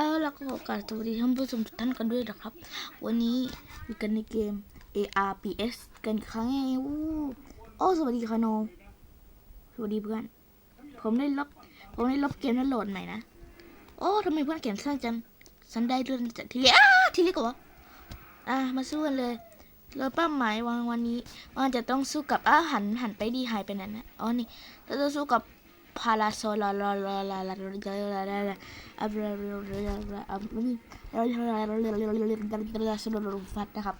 เอแล้วก็ขอกราบสวัสดีท่านผู้ชมทุกท่านกันด้วยนะครับ วันนี้อยู่กันในเกม ARPS กันครั้งไงอู้โอ้สวัสดีค่ะโนสวัสดีเพื่อน ผมได้ลบผมได้ลบเกมนั้นโหลดใหม่นะ โอ้ทำไมเพื่อนเขียนสั้นจังฉันได้เรื่องจากทีเล็กอ้าทีเล็กเหรออะมาสู้กันเลยเราเป้าหมายวางวันนี้ว่าจะต้องสู้กับอ้าหันหันไปดีหายไปไหนนะอ๋อนี่เราจะสู้กับ พาราโซลาลาลาลาลาลาลาลาลาลาลาอับลาลาลาลาลาอับลาลาลาลาลาลาลาลาลาสโลโลฟัดนะครับ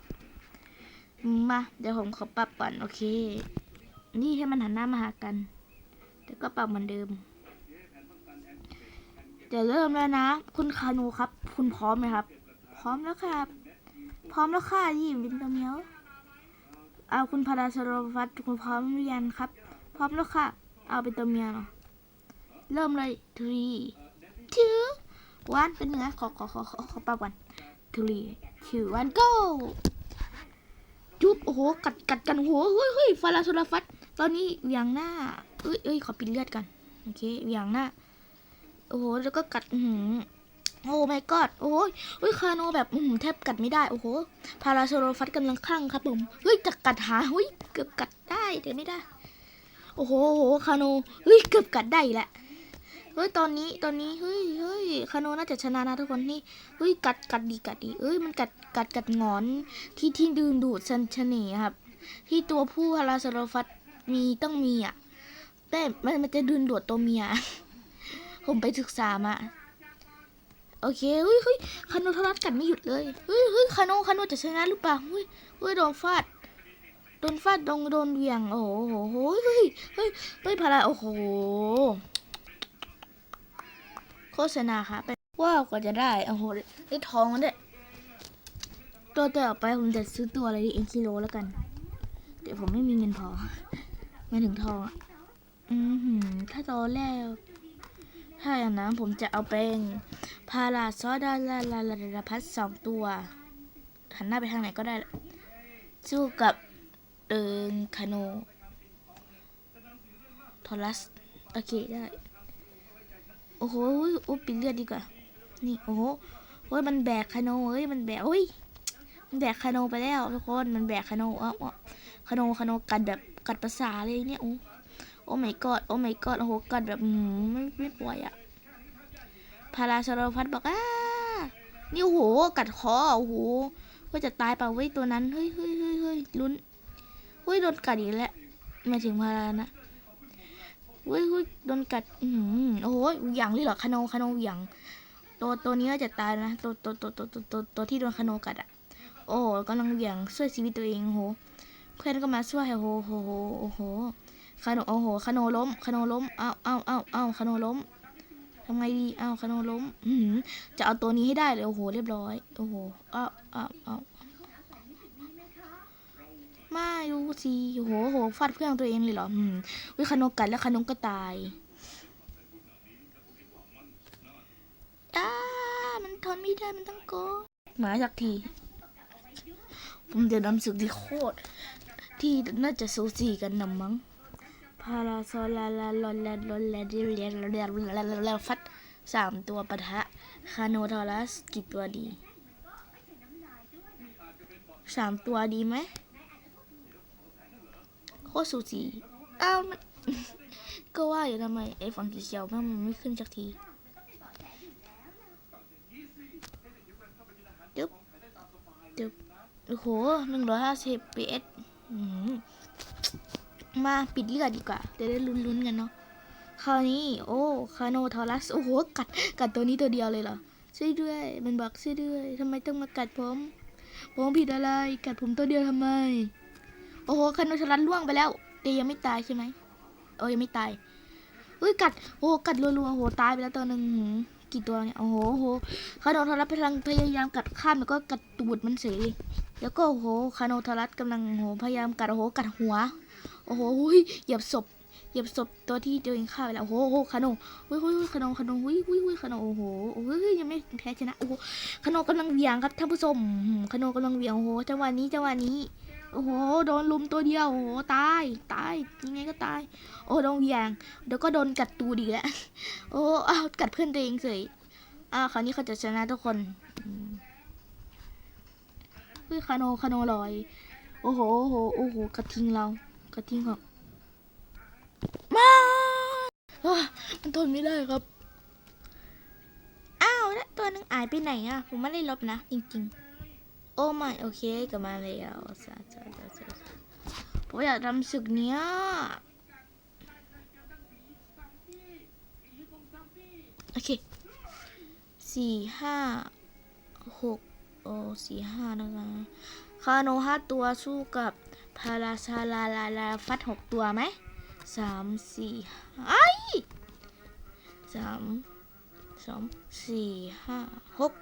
มาเดี๋ยวผมขอปรับก่อนโอเคนี่ให้มันหันหน้ามาหากันแล้วก็ปรับเหมือนเดิมเดี๋ยวเริ่มแล้วนะคุณคานูครับคุณพร้อมไหมครับพร้อมแล้วครับพร้อมแล้วค่ะยี่วินเตอร์เมียวเอาคุณพาราสโรฟัตคุณพร้อมหรือยังครับพร้อมแล้วค่ะเอาเป็นตัวเมียเนาะ เริ่มเลย three two one เป็นไงขอขอขอขอขอปรับก่อน three two one go จุ๊บโอ้โห กัดกัดกันโอ้โหเฮ้ยเฮ้ยฟาราโซลาฟัตตอนนี้เหวียงหน้า เอ้ยเอ้ยขอปิดเลือดกัน โอเคเหวียงหน้า โอ้โห แล้วก็กัด อือหือโอ้ my god โอ้ยเฮ้ย คาโนแบบอือหือแทบกัดไม่ได้ โอ้โห พาราโซโลฟัสกำลังคลั่งครับผม เฮ้ยจะกัดหา เฮ้ย เกือบกัดได้แต่ไม่ได้ โอ้โหโอ้โหคาโน เฮ้ย เกือบกัดได้แหละ ฮ้ยตอนนี้ตอนนี้เฮ้ยเฮ้ยคาโนน่าจะชนะนะทุกคนนี่เฮ้ยกัดกัดดีกัดดีเอ้ยมันกัดกัดกัดงอนที่ที่ดึงดูดชันชะเน่ครับ ที่ตัวผู้พาราโซโลฟัสมีต้องมีอะแต่มันมันจะดึงดูดตัวเมียผมไปศึกษามาโอเคเฮ้ยเฮ้ยคาโนทรัสกัดไม่หยุดเลยเฮ้ยเฮ้ยคาโนคาโนจะชนะหรือเปล่าเฮ้ยเฮ้ยโดนฟาดโดนฟาดโดนโดนเหวี่ยง โอ้โหเฮ้ยเฮ้ยเฮ้ยเฮ้ยพาราโอ้โห โฆษณาค่ะเป็นว้ากว่าจะได้โอ้โหได้ทองแล้วด้วยตัวต่อไปผมจะซื้อตัวอะไรดีเอ็นคิโลแล้วกัน เดี๋ยวผมไม่มีเงินพอไม่ถึงทองอะอือหือถ้าตอนแรกถ้าอย่างนั้นผมจะเอาเป็นพาราซอดาลาลาลาลาพัสสองตัวหันหน้าไปทางไหนก็ได้ สู้กับเอิงคาโนทอรัส โอเคได้ โอ้โหอุ๊ยปิดเลือดดีกว่า นี่โอ้โหโอ้ยมันแบกคาโนเฮ้ยมันแบกโอ้ยมันแบกคาโนไปแล้วทุกคนมันแบกคาโนเอ้าคาโนคาโนกัดแบบกัดภาษาเลยเนี่ยโอ้โอ้ my god โอ้ my god โอ้โหกัดแบบมไม่ไม่ปล่อยอะพาราชรพัฒบอกอ้านี่โอ้โหกัดคอโอ้โหว่าจะตายเปล่าเว้ยตัวนั้นเฮ้ยเฮ้ยเฮ้ยเฮ้ยลุ้นเฮ้ยโดนกัดอีกแล้วมาถึงพารานะ เฮ้ยเฮ้ยโดนกัดอืมโอ้โหเหวี่ยงเลยเหรอคาโนคาโนเหวี่ยงตัวตัวนี้ก็จะตายนะตัวตัวตัวตัวตัวตัวตัวที่โดนคาโนกัดอะ โอ้โหกำลังเหวี่ยงช่วยชีวิตตัวเองโอ้โหเพื่อนก็มาช่วยโอ้โหโอ้โหโอ้โหคาโนโอ้โหคาโนล้มคาโนล้มเอ้าเอ้าเอ้าเอ้าคาโนล้มทำไงดีเอ้าคาโนล้มอืมจะเอาตัวนี้ให้ได้เลยโอ้โหเรียบร้อยโอ้โหเอาเอาเอาไม่ รู้สิโอ้โหโหฟาดเพื่อนตัวเองเลยเหรออืมวิคโนกัดแล้วคาโนก็ตายอ้ามันทนไม่ได้มันต้องโกหมาสักที ผมจะนำสึกที่โคตร ที่น่าจะสูสีกันนะมั้งพาราโซลาลาลอนแลนลอนแลนดิเลียนเลียนแลฟัดสามตัวปะทะ คาโนทอรัสกี่ตัวดีสามตัวดีไหม โคตรสูสีอ้าวมันก็ว่าอยู่ทำไมไอ้ฝั่งสีเขียวแม่งมันไม่ขึ้นสักทีจึ๊บจึ๊บโอ้โหหนึ่งร้อยห้าสิบพีเอสมาปิดเลือดดีกว่าจะได้ลุ้นๆกันเนาะคราวนี้ โอ้คาโนทอรัส โอ้โห กัด กัดตัวนี้ตัวเดียวเลยเหรอ ช่วยด้วย มันบอกช่วยด้วยทำไมต้องมากัดผม ผมผิดอะไร กัดผมตัวเดียวทำไม อ้โหคานทอรัสล่วงไปแล้วแต่ยังไม่ตายใช่ไหมโอ้ยังไม่ตายเฮ้ยกัดโอ้กัดรัวๆโอ้โหตายไปแล้วตัวหนึ่งกี่ตัวเนี่ยโอ้โหโอ้โหคาโนทอรัสพลังพยายามกัดข้ามแล้วก็กัดตูดมันเฉยเลยแล้วก็โอ้โหคาโนทอรัสกำลังโอ้โหพยายามกัดโอ้โหกัดหัวโอ้โหหุ้ยเหยียบศพเหยียบศพตัวที่ตัวเองฆ่าไปแล้วโอ้โหคาโนหุ้ยหุ้ยหุ้ยคาโนคาโนหุ้ยหุ้ยหุ้ยคาโนโอ้โหโอ้โหยยังไม่แพ้ชนะโอ้โหคาโนกำลังเหวี่ยงครับท่านผู้ชมคาโนกำลังเหวี่ยงโอ้โหจังหวะนี้จังหวะนี้ โอ้โห โดนลุมตัวเดียว โอ้โห ตาย ตาย ยังไงก็ตาย โอ้โดนเหวี่ยง เดี๋ยวก็โดนกัดตูดอีกแล้ว โอ้อ้าวกัดเพื่อนตัวเองเฉยอ่าคราวนี้เขาจะชนะทุกคนอืมเฮ้ยคาโนคาโนลอย โอ้โห โอ้โห โอ้โห กระทิงเรา กระทิงของมามันทนไม่ได้ครับ อ้าวแล้วตัวนึงอายไปไหนอะผมไม่ได้ลบนะ จริง ๆ อ้ไม่โอเคกลับมาแล้วสาธุสาธุสาผมอยากทำศึกเนี้ยโอเคสี่ห้าหกโอ้สี่ห้านะคะคาโนห้าตัวสู้กับพาราชาลาลาลาฟัดหกตัวไหมสามสี่ไอสามสองสี่ห้าหก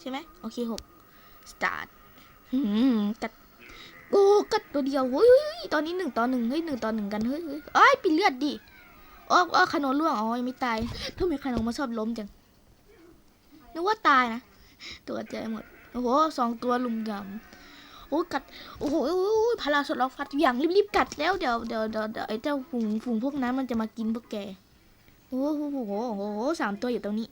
ใช่ไหมโอเคหก สตาร์ทหืมกัดโอ้กัดตัวเดียวเฮ้ยตอนนี้หนึ่งต่อหนึ่งเฮ้ยหนึ่งต่อหนึ่งกันเฮ้ยเฮ้ยเอ้ยปิดเลือดดิอ๋ออ๋อคาโนล่วงอ๋อยังไม่ตายทำไมคาโนมมาชอบล้มจังนึกว่าตายนะตัวใจหมดโอ้โหสองตัวลุมยำโอ้กัดโอ้โหพาราสดล็อกฟัดอย่างรีบๆกัดแล้วเดี๋ยวเดี๋ยวเดี๋ยวเดี๋ยวไอ้เจ้าฝูงฝูงพวกนั้นมันจะมากินพวกแกโอ้โหโอ้โหสามตัวอยู่ตรงนี้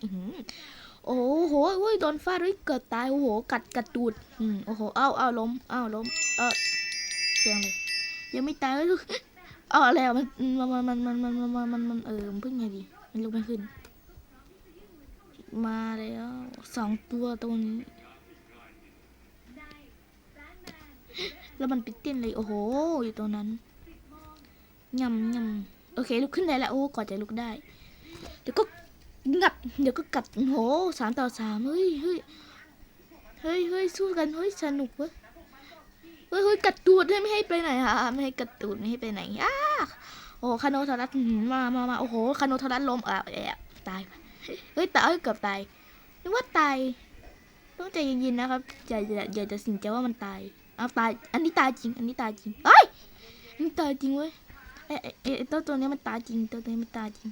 โอ้โหโอ้ยโดนฟาดเฮ้ยเกิดตายโอ้โห กัดกัดตูดอืมโอ้โหเอ้าเอ้าล้มเอ้าล้มเออเสียงเลยยังไม่ตายเลยลูกเอาอะไรอะมันมันมันมันมันมันมันมันเออมันเพิ่งไงดีมันลุกไม่ขึ้น มาแล้วสองตัวตัวนี้ แล้วมันไปเต้นเลยโอ้โหอยู่ตรงนั้นยำยำโอเคลุกขึ้นได้แล้วโอ้กอดจะลุกได้เดี๋ยวก็ งัดเดี๋ยวก็กัดโอ้โหสามต่อสามเฮ้ยเฮ้ยเฮ้ยเฮ้ยสู้กันเฮ้ยสนุกเว้ยเฮ้ยเฮ้ยกัดตูดด้ไม่ให้ไปไหนค่ะไม่ให้กัดตูดไม่ให้ไปไหนอ้าโอ้คาโนทอรัสมามามาโอ้โหคาโนทอรัสล้มอะแอบตายเฮ้ยแต่เอ้ยเกือบตายนึกว่าตายต้องใจเย็นๆนะครับอย่าอย่าอย่าจะสินใจว่ามันตายเอาตายอันนี้ตายจริง อันนี้ตายจริงเอ้ยอันนี้ตายจริงเว้ยเอ้ยเอ้ยเอ้ยตัวตัวนี้มันตายจริงตัวตัวนี้มันตายจริง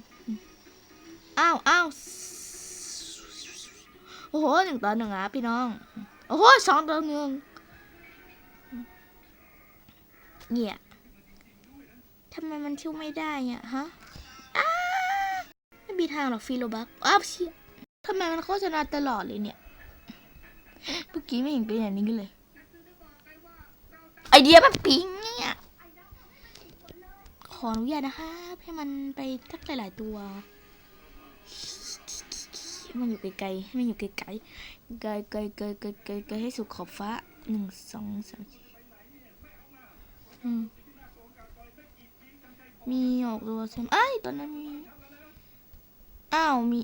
อ้าวอ้าวโอ้โหหนึ่งต่อหนึ่งอะพี่น้อง โอ้โหสองต่อหนึ่งเนี่ยทำไมมันคิวไม่ได้อะฮะไม่มีทางหรอกฟิโลบักอ้าวเชี่ยทำไมมันโฆษณาตลอดเลยเนี่ยเมื่อกี้ไม่เห็นเป็นอย่างนี้เลย ไอเดียมันปิ๊งเนี่ย ขออนุญาตนะคะให้มันไปทักหลาย ๆ ตัว ให้มันอยู่ไกลๆให้มันอยู่ไกลๆไกลๆไกลๆไกลๆไกลๆไกลให้สุดขอบฟ้าหนึ่งสองสามมีออกตัวใช่ไหมไอ้ตอนนั้นมีอ้าวมี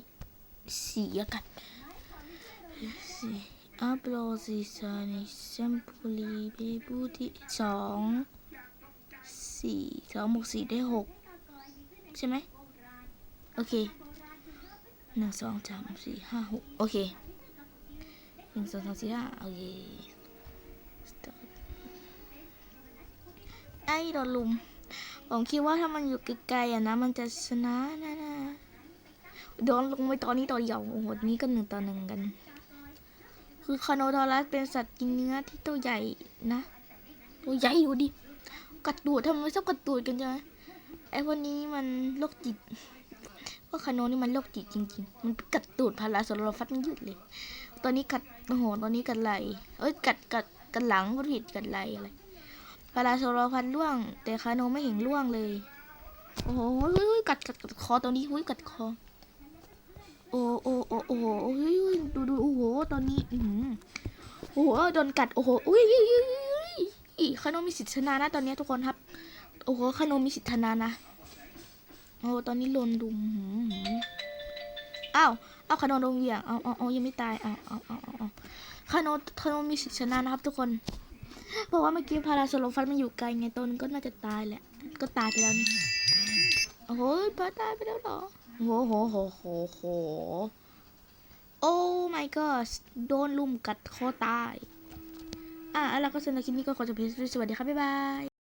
สีอะกันสีอัพโหลดสีสานิแซมพูลีเบบูที่สองสี่สองบวกสี่ได้หกใช่ไหมโอเค หนึ่งสองสามสี่ห้าหกโอเคหนึ่งสองสามสี่ห้าโอเคไอ้โดนลุม ผมคิดว่าถ้ามันอยู่ไกลๆอะนะ มันจะชนะนะนะโดนลงไปตอนนี้ต่อเดียวโอ้โหนี่ก็หนึ่งต่อหนึ่งกัน คือคาโนทอรัสเป็นสัตว์กินเนื้อที่ตัวใหญ่นะ ตัวใหญ่อยู่ดิ กัดตูดทำไมชอบกัดตูดกันจังไอ้วันนี้มันโรคจิต ว่าคาโนนี่มันโรคจิตจริง ๆ มันกัดตูดพาราโซโลฟัดม่หยุดเลย ตอนนี้กัดโอ้โหตอนนี้กัดไหลเอ้ยกัดกัดกัดหลังก็ผิดกัดไหลอะไรพาราโซโลฟัดล่วง แต่คาโนไม่เห็นล่วงเลย โอ้โหเฮ้ยกัดกัดกัดคอตอนนี้เฮ้ยกัดคอ โอ้โอ้โอ้โอ้โหเฮ้ยดูดูโอ้โหตอนนี้อือหือโอ้โหโดนกัดโอ้โหอุ้ยอีคาโนมีสิทธิ์ชนะนะตอนนี้ทุกคนครับ โอ้โหคาโนมีสิทธิ์ชนะนะ โอ้ตอนนี้โดนดุมอ้าวอ้าวคาโนโดนเหวี่ยงเอาเอาเอายังไม่ตายเอาเอาเอาเอาเอาคาโนคาโนมีสิทธิ์ชนะนะครับทุกคนเพราะว่าเมื่อกี้พาราโซโลฟันมันอยู่ไกลไงตัวนึงก็น่าจะตายแหละก็ตายไปแล้วโอ้โหพาตายไปแล้วเหรอโหโหโหโหโหโอ้ my god โดนลุมกัดคอตาย อะแล้วก็สำหรับคลิปนี้ก็ขอจบเพียงเท่านี้สวัสดีครับ บ๊ายบาย